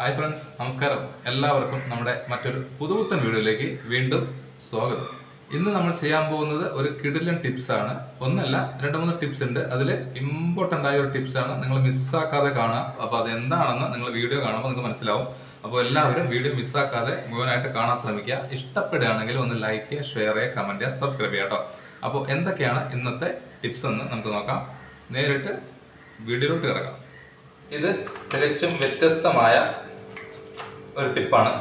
Hi friends നമസ്കാരം. എല്ലാവർക്കും നമ്മുടെ മറ്റൊരു പുതുപുത്തൻ വീഡിയോയിലേക്ക് വീണ്ടും സ്വാഗതം. ഇന്ന് നമ്മൾ ചെയ്യാൻ പോകുന്നത് ഒരു കിടിലൻ ടിപ്സ് ആണ്. ഒന്നല്ല രണ്ട് മൂന്ന് ടിപ്സ് ഉണ്ട്. അതിൽ ഇമ്പോർട്ടന്റ് ആയ ഒരു ടിപ്സ് ആണ് നിങ്ങൾ മിസ്സാക്കാതെ കാണുക അപ്പോൾ അത് എന്താണെന്ന് നിങ്ങൾ വീഡിയോ കാണുമ്പോൾ നിങ്ങൾക്ക് മനസ്സിലാവും. അപ്പോൾ എല്ലാവരും വീഡിയോ മിസ്സാക്കാതെ മുഴുവനായിട്ട് കാണാൻ ശ്രമിക്കുക. ഇഷ്ടപ്പെടുകയാണെങ്കിൽ ഒന്ന് ലൈക്ക് ചെയ്യുക ഷെയർ ചെയ്യുക കമന്റ് ചെയ്യുക സബ്സ്ക്രൈബ് ചെയ്യുക കേട്ടോ അപ്പോൾ എന്തൊക്കെയാണ് ഇന്നത്തെ ടിപ്സ് എന്ന് നമുക്ക് നോക്കാം. നേരിട്ട് വീഡിയോയിലോട്ട് കിടക്കാം. ഇത് തികച്ചും വ്യത്യസ്തമായ ഒരു ടിപ്പാണ്.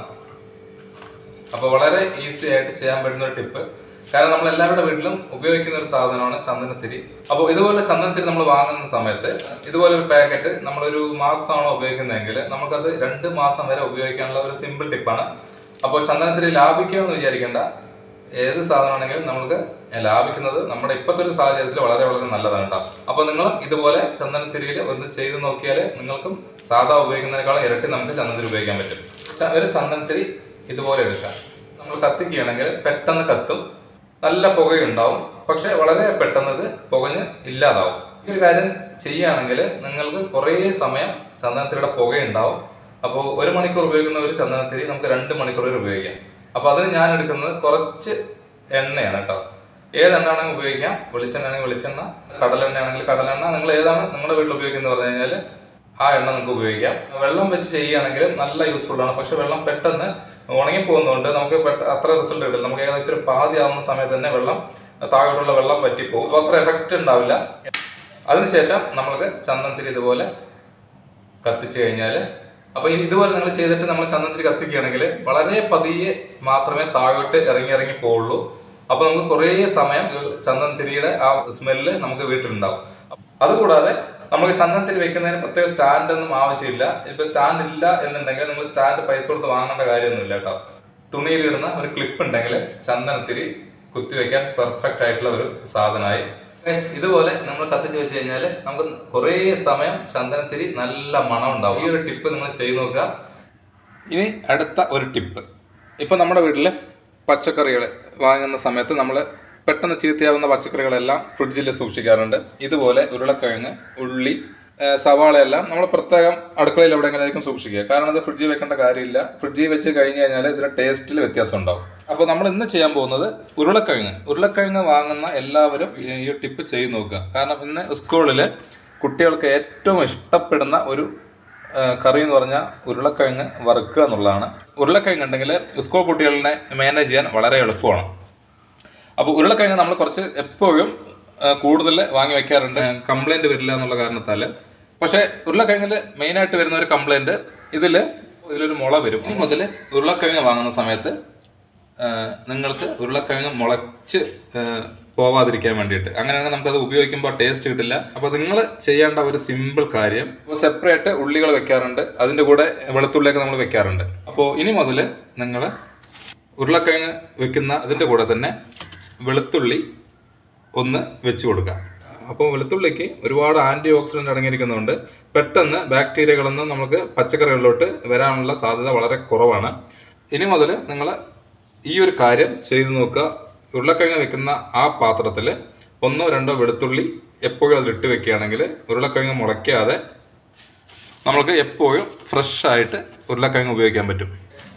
അപ്പോൾ വളരെ ഈസി ആയിട്ട് ചെയ്യാൻ പറ്റുന്ന ഒരു ടിപ്പ്. കാരണം നമ്മൾ എല്ലാവരുടെ വീട്ടിലും ഉപയോഗിക്കുന്ന ഒരു സാധനമാണ് ചന്ദനത്തിരി. അപ്പോൾ ഇതുപോലെ ചന്ദനത്തിരി നമ്മൾ വാങ്ങുന്ന സമയത്ത് ഇതുപോലെ ഒരു പാക്കറ്റ് നമ്മളൊരു മാസമാണോ ഉപയോഗിക്കുന്നതെങ്കിൽ നമുക്കത് രണ്ട് മാസം വരെ ഉപയോഗിക്കാനുള്ള ഒരു സിമ്പിൾ ടിപ്പാണ്. അപ്പോൾ ചന്ദനത്തിരി ലാഭിക്കുമെന്ന് വിചാരിക്കേണ്ട. ഏത് സാധനമാണെങ്കിലും നമുക്ക് ലാഭിക്കുന്നത് നമ്മുടെ ഇപ്പോഴത്തെ ഒരു സാഹചര്യത്തിൽ വളരെ വളരെ നല്ലതാണ് കേട്ടോ. അപ്പോൾ നിങ്ങൾ ഇതുപോലെ ചന്ദനത്തിരിയിൽ ഒന്ന് ചെയ്ത് നോക്കിയാൽ നിങ്ങൾക്കും സാധാ ഉപയോഗിക്കുന്നതിനേക്കാളും ഇരട്ടി നമുക്ക് ചന്ദനത്തിരി ഉപയോഗിക്കാൻ പറ്റും. ഒരു ചന്ദനത്തിരി ഇതുപോലെ എടുക്കാം നമ്മൾ കത്തിക്കുകയാണെങ്കിൽ പെട്ടെന്ന് കത്തും. നല്ല പുകയുണ്ടാവും. പക്ഷെ വളരെ പെട്ടെന്ന് ഇത് പുകഞ്ഞ് ഇല്ലാതാവും. ഈ ഒരു കാര്യം ചെയ്യുകയാണെങ്കിൽ നിങ്ങൾക്ക് കുറേ സമയം ചന്ദനത്തിരിയുടെ പുകയുണ്ടാവും. അപ്പോൾ ഒരു മണിക്കൂർ ഉപയോഗിക്കുന്ന ഒരു ചന്ദനത്തിരി നമുക്ക് രണ്ട് മണിക്കൂർ വരെ ഉപയോഗിക്കാം. അപ്പോൾ അതിന് ഞാൻ എടുക്കുന്നത് കുറച്ച് എണ്ണയാണ് കേട്ടോ. ഏതെണ്ണ ആണെങ്കിൽ ഉപയോഗിക്കാം. വെളിച്ചെണ്ണ ആണെങ്കിൽ വെളിച്ചെണ്ണ കടലെണ്ണ ആണെങ്കിൽ കടലെണ്ണ. നിങ്ങൾ ഏതാണ് നിങ്ങളുടെ വീട്ടിൽ ഉപയോഗിക്കുന്നത് പറഞ്ഞു കഴിഞ്ഞാൽ ആ എണ്ണ നമുക്ക് ഉപയോഗിക്കാം. വെള്ളം വെച്ച് ചെയ്യുകയാണെങ്കിൽ നല്ല യൂസ്ഫുൾ ആണ്. പക്ഷെ വെള്ളം പെട്ടെന്ന് ഉണങ്ങി പോകുന്നതുകൊണ്ട് നമുക്ക് അത്ര റിസൾട്ട് കിട്ടില്ല. നമുക്ക് ഏകദേശം ഒരു പാതി ആവുന്ന സമയത്ത് തന്നെ വെള്ളം താഴോട്ടുള്ള വെള്ളം പറ്റിപ്പോകും അപ്പോൾ അത്ര എഫക്റ്റ് ഉണ്ടാവില്ല. അതിനുശേഷം നമ്മൾക്ക് ചന്ദനത്തിരി ഇതുപോലെ കത്തിച്ചു കഴിഞ്ഞാൽ അപ്പോൾ ഇനി ഇതുപോലെ നിങ്ങൾ ചെയ്തിട്ട് നമ്മൾ ചന്ദനത്തിരി കത്തിക്കുകയാണെങ്കിൽ വളരെ പതിയെ മാത്രമേ താഴോട്ട് ഇറങ്ങി ഇറങ്ങി പോവുള്ളൂ. അപ്പോൾ നമുക്ക് കുറേ സമയം ചന്ദനത്തിരിയുടെ ആ സ്മെല്ല് നമുക്ക് വീട്ടിലുണ്ടാവും. അതുകൂടാതെ നമ്മൾ ചന്ദനത്തിൽ വെക്കുന്നതിന് പ്രത്യേക സ്റ്റാൻഡ് ഒന്നും ആവശ്യമില്ല. ഇപ്പൊ സ്റ്റാൻഡ് ഇല്ല എന്നുണ്ടെങ്കിൽ നമ്മൾ സ്റ്റാൻഡ് പൈസ കൊടുത്ത് വാങ്ങേണ്ട കാര്യമൊന്നുമില്ല കേട്ടോ. തുണിയിലിടുന്ന ഒരു ക്ലിപ്പ് ഉണ്ടെങ്കിൽ ചന്ദനത്തിരി കുത്തിവെക്കാൻ പെർഫെക്റ്റ് ആയിട്ടുള്ള ഒരു സാധനമായി. ഇതുപോലെ നമ്മൾ കത്തിച്ച് വെച്ച് കഴിഞ്ഞാൽ നമുക്ക് കുറേ സമയം ചന്ദനത്തിരി നല്ല മണം ഉണ്ടാവും. ഈ ഒരു ടിപ്പ് നിങ്ങൾ ചെയ്ത് നോക്കുക. ഇനി അടുത്ത ഒരു ടിപ്പ് ഇപ്പൊ നമ്മുടെ വീട്ടിൽ പച്ചക്കറികൾ വാങ്ങുന്ന സമയത്ത് നമ്മൾ പെട്ടെന്ന് ചീത്തയാവുന്ന പച്ചക്കറികളെല്ലാം ഫ്രിഡ്ജിൽ സൂക്ഷിക്കാറുണ്ട്. ഇതുപോലെ ഉരുളക്കിഴങ്ങ് ഉള്ളി സവാളയെല്ലാം നമ്മൾ പ്രത്യേകം അടുക്കളയിൽ എവിടെയെങ്കിലും സൂക്ഷിക്കുക. കാരണം അത് ഫ്രിഡ്ജിൽ വെക്കേണ്ട കാര്യമില്ല. ഫ്രിഡ്ജിൽ വെച്ച് കഴിഞ്ഞ് കഴിഞ്ഞാൽ ഇതിന്റെ ടേസ്റ്റിൽ വ്യത്യാസം ഉണ്ടാവും. അപ്പോൾ നമ്മൾ ഇന്ന് ചെയ്യാൻ പോകുന്നത് ഉരുളക്കിഴങ്ങ്. ഉരുളക്കിഴങ്ങ് വാങ്ങുന്ന എല്ലാവരും ഈ ടിപ്പ് ചെയ്ത് നോക്കുക. കാരണം ഇന്ന് സ്കൂളിൽ കുട്ടികൾക്ക് ഏറ്റവും ഇഷ്ടപ്പെടുന്ന ഒരു കറി എന്ന് പറഞ്ഞാൽ ഉരുളക്കിഴങ്ങ് വറുക്കുക എന്നുള്ളതാണ്. ഉരുളക്കിഴങ്ങ് ഉണ്ടെങ്കിൽ സ്കൂൾ കുട്ടികളിനെ മാനേജ് ചെയ്യാൻ വളരെ എളുപ്പമാണ്. അപ്പോൾ ഉരുളക്കിഴങ്ങ് നമ്മൾ കുറച്ച് എപ്പോഴും കൂടുതൽ വാങ്ങി വെക്കാറുണ്ട്. കംപ്ലൈന്റ് വരില്ല എന്നുള്ള കാരണത്താൽ പക്ഷേ ഉരുളക്കിഴങ്ങിൽ മെയിനായിട്ട് വരുന്ന ഒരു കംപ്ലൈന്റ് ഇതിൽ ഇതിലൊരു മുള വരും. ഈ മുതൽ ഉരുളക്കിഴങ്ങ് വാങ്ങുന്ന സമയത്ത് നിങ്ങൾക്ക് ഉരുളക്കിഴങ്ങ് മുളച്ച് പോവാതിരിക്കാൻ വേണ്ടിയിട്ട്. അങ്ങനെയാണെങ്കിൽ അത് ഉപയോഗിക്കുമ്പോൾ ടേസ്റ്റ് കിട്ടില്ല. അപ്പോൾ നിങ്ങൾ ചെയ്യേണ്ട ഒരു സിമ്പിൾ കാര്യം ഇപ്പോൾ സെപ്പറേറ്റ് ഉള്ളികൾ വെക്കാറുണ്ട്. അതിന്റെ കൂടെ വെളുത്തുള്ളിയൊക്കെ നമ്മൾ വെക്കാറുണ്ട്. അപ്പോൾ ഇനി മുതൽ നിങ്ങൾ ഉരുളക്കിഴങ്ങ് വെക്കുന്ന അതിന്റെ കൂടെ തന്നെ വെളുത്തുള്ളി ഒന്ന് വെച്ച് കൊടുക്കുക. അപ്പോൾ വെളുത്തുള്ളിക്ക് ഒരുപാട് ആന്റി ഓക്സിഡന്റ് അടങ്ങിയിരിക്കുന്നതുകൊണ്ട് പെട്ടെന്ന് ബാക്ടീരിയകളൊന്നും നമുക്ക് പച്ചക്കറികളിലോട്ട് വരാനുള്ള സാധ്യത വളരെ കുറവാണ്. ഇനി മുതൽ നിങ്ങൾ ഈ ഒരു കാര്യം ചെയ്തു നോക്കുക. ഉരുളക്കിഴങ്ങ് വെക്കുന്ന ആ പാത്രത്തിൽ ഒന്നോ രണ്ടോ വെളുത്തുള്ളി എപ്പോഴും അതിലിട്ട് വെക്കുകയാണെങ്കിൽ ഉരുളക്കിഴങ്ങ് മുളയ്ക്കാതെ നമുക്ക് എപ്പോഴും ഫ്രഷ് ആയിട്ട് ഉരുളക്കിഴങ്ങ് ഉപയോഗിക്കാൻ പറ്റും.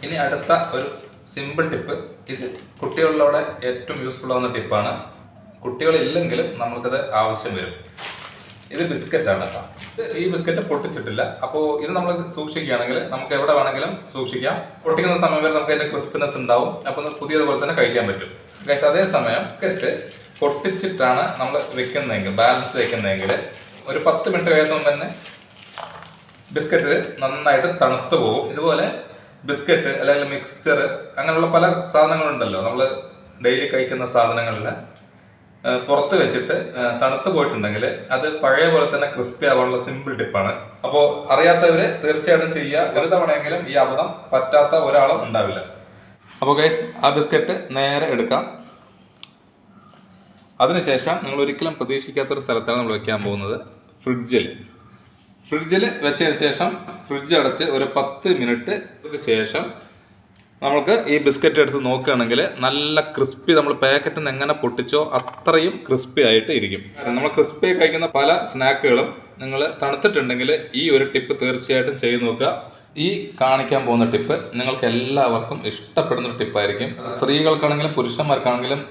ഇനി അടുത്ത ഒരു സിമ്പിൾ ടിപ്പ് ഇത് കുട്ടികളിലൂടെ ഏറ്റവും യൂസ്ഫുൾ ആവുന്ന ടിപ്പാണ് കുട്ടികളില്ലെങ്കിലും നമുക്കത് ആവശ്യം വരും. ഇത് ബിസ്ക്കറ്റാണ് കേട്ടോ ഈ ബിസ്ക്കറ്റ് പൊട്ടിച്ചിട്ടില്ല. അപ്പോൾ ഇത് നമ്മൾ സൂക്ഷിക്കുകയാണെങ്കിൽ നമുക്ക് എവിടെ വേണമെങ്കിലും സൂക്ഷിക്കാം. പൊട്ടിക്കുന്ന സമയം വരെ നമുക്ക് അതിന്റെ ക്രിസ്പിനെസ് ഉണ്ടാവും. അപ്പോൾ പുതിയതുപോലെ തന്നെ കഴിക്കാൻ പറ്റും. പക്ഷേ അതേസമയം ബിസ്ക്കറ്റ് പൊട്ടിച്ചിട്ടാണ് നമ്മൾ വെക്കുന്നതെങ്കിൽ ബാലൻസ് വെക്കുന്നതെങ്കിൽ ഒരു പത്ത് മിനിറ്റ് കഴിയുമ്പോൾ തന്നെ ബിസ്ക്കറ്റ് നന്നായിട്ട് തണുത്തു പോകും. ഇതുപോലെ ബിസ്ക്കറ്റ് അല്ലെങ്കിൽ മിക്സ്ചർ അങ്ങനെയുള്ള പല സാധനങ്ങളുണ്ടല്ലോ. നമ്മൾ ഡെയിലി കഴിക്കുന്ന സാധനങ്ങളിൽ പുറത്ത് വെച്ചിട്ട് തണുത്ത് പോയിട്ടുണ്ടെങ്കിൽ അത് പഴയ പോലെ തന്നെ ക്രിസ്പി ആവാനുള്ള സിമ്പിൾ ടിപ്പാണ്. അപ്പോൾ അറിയാത്തവര് തീർച്ചയായിട്ടും ചെയ്യുക ഒരു തവണയെങ്കിലും ഈ അബദ്ധം പറ്റാത്ത ഒരാളും ഉണ്ടാവില്ല. അപ്പോൾ ഗൈസ് ആ ബിസ്ക്കറ്റ് നേരെ എടുക്കാം. അതിനുശേഷം നിങ്ങൾ ഒരിക്കലും പ്രതീക്ഷിക്കാത്തൊരു സ്ഥലത്താണ് നമ്മൾ വെക്കാൻ പോകുന്നത്. ഫ്രിഡ്ജിൽ ഫ്രിഡ്ജിൽ വെച്ചതിന് ശേഷം ഫ്രിഡ്ജ് അടച്ച് ഒരു പത്ത് മിനിറ്റ് ശേഷം നമ്മൾക്ക് ഈ ബിസ്ക്കറ്റ് എടുത്ത് നോക്കുകയാണെങ്കിൽ നല്ല ക്രിസ്പി നമ്മൾ പാക്കറ്റിൽ നിന്ന് എങ്ങനെ പൊട്ടിച്ചോ അത്രയും ക്രിസ്പി ആയിട്ട് ഇരിക്കും. നമ്മൾ ക്രിസ്പി കഴിക്കുന്ന പല സ്നാക്കുകളും നിങ്ങൾ തണുത്തിട്ടുണ്ടെങ്കിൽ ഈ ഒരു ടിപ്പ് തീർച്ചയായിട്ടും ചെയ്ത് നോക്കുക. ഈ കാണിക്കാൻ പോകുന്ന ടിപ്പ് നിങ്ങൾക്ക് എല്ലാവർക്കും ഇഷ്ടപ്പെടുന്ന ഒരു ടിപ്പായിരിക്കും സ്ത്രീകൾക്കാണെങ്കിലും പുരുഷന്മാർക്കാണെങ്കിലും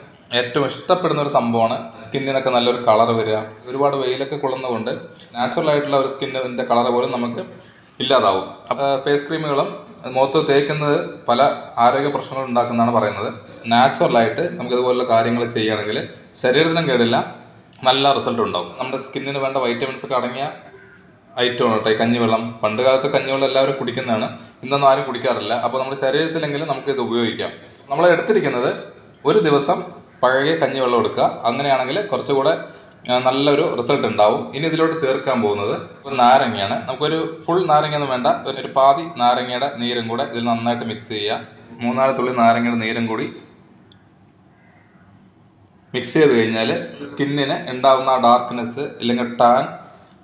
ഏറ്റവും ഇഷ്ടപ്പെടുന്ന ഒരു സംഭവമാണ് സ്കിന്നിനൊക്കെ നല്ലൊരു കളർ വരിക. ഒരുപാട് വെയിലൊക്കെ കൊള്ളുന്നതുകൊണ്ട് നാച്ചുറൽ ആയിട്ടുള്ള ഒരു സ്കിന്നിന്റെ കളർ പോലും നമുക്ക് ഇല്ലാതാവും. ഫേസ് ക്രീമുകളും മുഖത്ത് തേക്കുന്നത് പല ആരോഗ്യ പ്രശ്നങ്ങൾ ഉണ്ടാക്കുന്നതാണ് പറയുന്നത്. നാച്ചുറലായിട്ട് നമുക്ക് ഇതുപോലുള്ള കാര്യങ്ങൾ ചെയ്യുകയാണെങ്കിൽ ശരീരത്തിനും കേടില്ല നല്ല റിസൾട്ട് ഉണ്ടാവും. നമ്മുടെ സ്കിന്നിന് വേണ്ട വൈറ്റമിൻസ് ഒക്കെ അടങ്ങിയ ഐറ്റമാണ് കേട്ടോ ഈ കഞ്ഞിവെള്ളം. പണ്ട് കാലത്ത് കഞ്ഞിവെള്ളം എല്ലാവരും കുടിക്കുന്നതാണ്. ഇന്നൊന്നും ആരും കുടിക്കാറില്ല. അപ്പോൾ നമ്മുടെ ശരീരത്തിലെങ്കിലും നമുക്ക് ഇത് ഉപയോഗിക്കാം. നമ്മൾ എടുത്തിരിക്കുന്നത് ഒരു ദിവസം പഴകിയ കഞ്ഞിവെള്ളം എടുക്കുക. അങ്ങനെയാണെങ്കിൽ കുറച്ചുകൂടെ നല്ലൊരു റിസൾട്ട് ഉണ്ടാവും. ഇനി ഇതിലോട്ട് ചേർക്കാൻ പോകുന്നത് ഒരു നാരങ്ങയാണ്. നമുക്കൊരു ഫുൾ നാരങ്ങ ഒന്നും വേണ്ട. ഒരു ഒരു പാതി നാരങ്ങയുടെ നീരും കൂടെ ഇതിൽ നന്നായിട്ട് മിക്സ് ചെയ്യുക. മൂന്നാൽ തുള്ളി നാരങ്ങയുടെ നീരും കൂടി മിക്സ് ചെയ്ത് കഴിഞ്ഞാൽ സ്കിന്നിന് ഉണ്ടാവുന്ന ഡാർക്ക്നെസ് അല്ലെങ്കിൽ ടാൻ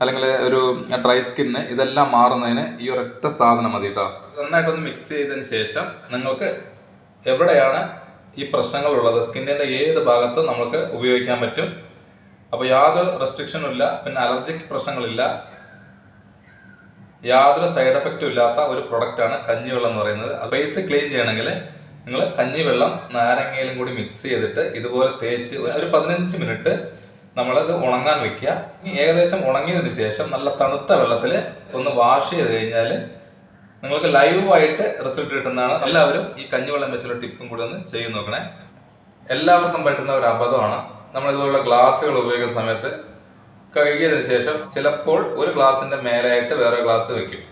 അല്ലെങ്കിൽ ഒരു ഡ്രൈ സ്കിന്ന് ഇതെല്ലാം മാറുന്നതിന് ഈ ഒരൊറ്റ സാധനം മതി കേട്ടോ നന്നായിട്ടൊന്ന് മിക്സ് ചെയ്തതിന് ശേഷം നിങ്ങൾക്ക് എവിടെയാണ് ഈ പ്രശ്നങ്ങളുള്ളത്? സ്കിന്നിന്റെ ഏത് ഭാഗത്തും നമുക്ക് ഉപയോഗിക്കാൻ പറ്റും. അപ്പോൾ യാതൊരു റെസ്ട്രിക്ഷനും ഇല്ല. പിന്നെ അലർജിക് പ്രശ്നങ്ങളില്ല. യാതൊരു സൈഡ് എഫക്റ്റും ഇല്ലാത്ത ഒരു പ്രൊഡക്റ്റാണ് കഞ്ഞിവെള്ളം എന്ന് പറയുന്നത്. ഫേസ് ക്ലീൻ ചെയ്യണമെങ്കിൽ നിങ്ങൾ കഞ്ഞിവെള്ളം നാരങ്ങയിലും കൂടി മിക്സ് ചെയ്തിട്ട് ഇതുപോലെ തേച്ച് ഒരു പതിനഞ്ച് മിനിറ്റ് നമ്മളത് ഉണങ്ങാൻ വെക്കുക. ഏകദേശം ഉണങ്ങിയതിന് ശേഷം നല്ല തണുത്ത വെള്ളത്തിൽ ഒന്ന് വാഷ് ചെയ്ത് കഴിഞ്ഞാൽ നിങ്ങൾക്ക് ലൈവായിട്ട് റിസൾട്ട് കിട്ടുന്നതാണ്. എല്ലാവരും ഈ കഞ്ഞിവെള്ളം വെച്ചുള്ള ടിപ്പും കൂടി ഒന്ന് ചെയ്ത് നോക്കണേ. എല്ലാവർക്കും പറ്റുന്ന ഒരു അബദ്ധമാണ്. നമ്മൾ ഇതുപോലുള്ള ഗ്ലാസ്സുകൾ ഉപയോഗിക്കുന്ന സമയത്ത് കഴുകിയതിന് ശേഷം ചിലപ്പോൾ ഒരു ഗ്ലാസിന്റെ മേലായിട്ട് വേറെ ഗ്ലാസ് വെക്കും.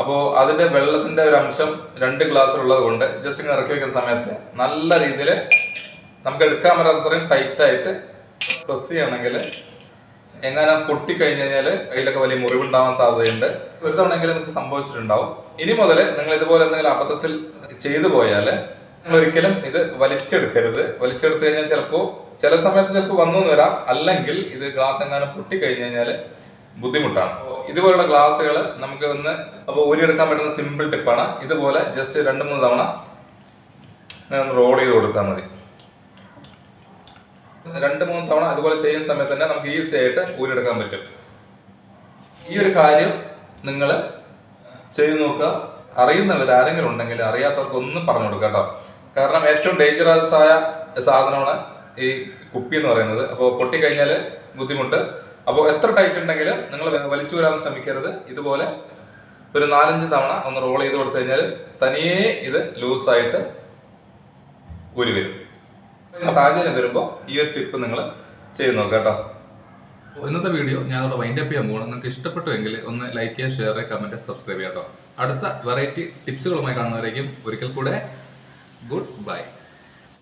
അപ്പോൾ അതിന്റെ വെള്ളത്തിന്റെ ഒരു അംശം രണ്ട് ഗ്ലാസ്സിലുള്ളത് കൊണ്ട് ജസ്റ്റ് ഇങ്ങനെ ഇറക്കി വെക്കുന്ന സമയത്ത് നല്ല രീതിയിൽ നമുക്ക് എടുക്കാൻ പറ്റാത്തത്രയും ടൈറ്റായിട്ട് പ്രസ് ചെയ്യണമെങ്കിൽ എങ്ങനെ പൊട്ടിക്കഴിഞ്ഞ് കഴിഞ്ഞാൽ കയ്യിലൊക്കെ വലിയ മുറിവുണ്ടാവാൻ സാധ്യതയുണ്ട്. ഒരു തവണയെങ്കിലും ഇത് സംഭവിച്ചിട്ടുണ്ടാവും. ഇനി മുതൽ നിങ്ങൾ ഇതുപോലെ എന്തെങ്കിലും അബദ്ധത്തിൽ ചെയ്തു പോയാൽ ഒരിക്കലും ഇത് വലിച്ചെടുക്കരുത്. വലിച്ചെടുത്തു കഴിഞ്ഞാൽ ചിലപ്പോൾ ചില സമയത്ത് ചിലപ്പോൾ വന്നു എന്ന് വരാം. അല്ലെങ്കിൽ ഇത് ഗ്ലാസ് എങ്ങാനും പൊട്ടിക്കഴിഞ്ഞു കഴിഞ്ഞാൽ ബുദ്ധിമുട്ടാണ് ഇതുപോലുള്ള ഗ്ലാസ്സുകൾ നമുക്ക് ഒന്ന് അപ്പോൾ ഊരിയെടുക്കാൻ പറ്റുന്ന സിമ്പിൾ ടിപ്പാണ് ഇതുപോലെ ജസ്റ്റ് രണ്ട് മൂന്ന് തവണ റോൾ ചെയ്ത് കൊടുത്താൽ മതി. രണ്ട് മൂന്ന് തവണ അതുപോലെ ചെയ്യുന്ന സമയത്ത് തന്നെ നമുക്ക് ഈസി ആയിട്ട് ഊരിയെടുക്കാൻ പറ്റും. ഈ ഒരു കാര്യം നിങ്ങൾ ചെയ്തു നോക്കുക. അറിയുന്നവർ ആരെങ്കിലും ഉണ്ടെങ്കിൽ അറിയാത്തവർക്ക് ഒന്ന് പറഞ്ഞു കൊടുക്കാം കേട്ടോ. കാരണം ഏറ്റവും ഡേഞ്ചറസ് ആയ സാധനമാണ് ഈ കുപ്പി എന്ന് പറയുന്നത്. അപ്പോൾ പൊട്ടിക്കഴിഞ്ഞാൽ ബുദ്ധിമുട്ട്. അപ്പോൾ എത്ര ടൈറ്റ് ഉണ്ടെങ്കിലും നിങ്ങൾ വലിച്ചു വരാൻ ശ്രമിക്കരുത്. ഇതുപോലെ ഒരു നാലഞ്ച് തവണ ഒന്ന് റോൾ ചെയ്ത് കൊടുത്തു കഴിഞ്ഞാൽ തനിയേ ഇത് ലൂസായിട്ട് ഊരി വരും. സാഹചര്യം വരുമ്പോൾ ഈ ഒരു ടിപ്പ് നിങ്ങൾ ചെയ്ത് നോക്കുക കേട്ടോ. ഇന്നത്തെ വീഡിയോ ഞാൻ അവിടെ വൈൻഡപ്പ് ചെയ്യാൻ പോകണം നിങ്ങൾക്ക് ഇഷ്ടപ്പെട്ടുവെങ്കിൽ ഒന്ന് ലൈക്ക് ചെയ്യുക ഷെയർ ചെയ്യുക കമന്റ് സബ്സ്ക്രൈബ് ചെയ്യാം കേട്ടോ. അടുത്ത വെറൈറ്റി ടിപ്സുകളുമായി കാണുന്നവരേക്കും ഒരിക്കൽ കൂടെ Goodbye.